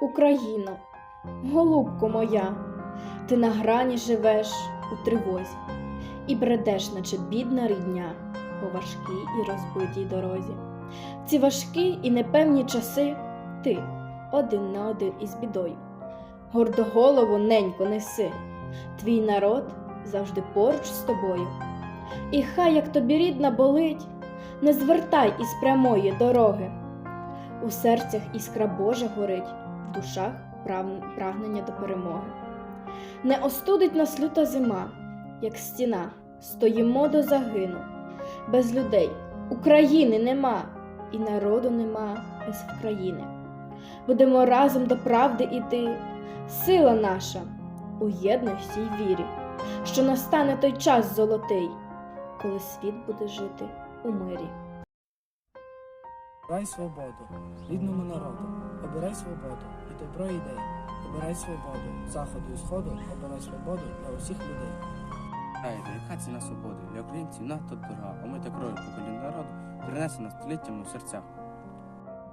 Україно, голубко моя, ти на грані живеш у тривозі і бредеш, наче бідна рідня, по важкій і розбитій дорозі. Ці важкі і непевні часи ти один на один із бідою. Гордо голову ненько неси, твій народ завжди поруч з тобою. І хай як тобі рідна болить, не звертай із прямої дороги. У серцях іскра Божа горить, в душах прагнення до перемоги. Не остудить нас люта зима, як стіна, стоїмо до загину. Без людей України нема, і народу нема без України. Будемо разом до правди іти, сила наша у єдності й вірі, що настане той час золотий, коли світ буде жити у мирі. Обирай свободу, рідному народу, обирай свободу і добро ідей. Обирай свободу, заходу і сходу, обирай свободу для усіх людей. Знаєте, яка ціна свободи? Для українців надто дорога, а ми кров'ю поколінь народу принесена століттями в серцях.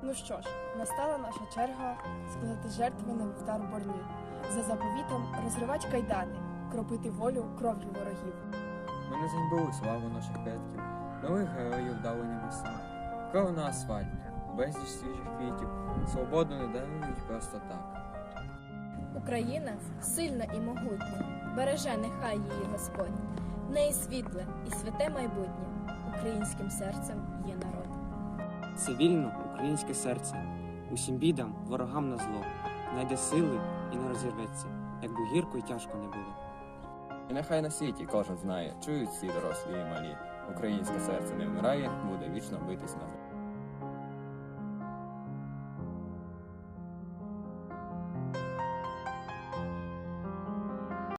Ну що ж, настала наша черга складати жертви на вівтар борні, за заповітом розривати кайдани, кропити волю кров'ю ворогів. Ми не заньбили славу наших предків, нових героїв дали Кров на асфальті, безліч свіжих квітів, свободу не дарують просто так. Україна сильна і могутня, береже нехай її Господь. В неї світле і святе майбутнє. Українським серцем є народ. Це вільно українське серце, усім бідам, ворогам на зло, знайде сили і не розірветься, якби гірко і тяжко не було. І нехай на світі кожен знає, чують всі дорослі і малі. Українське серце не вмирає, буде вічно битись на землі.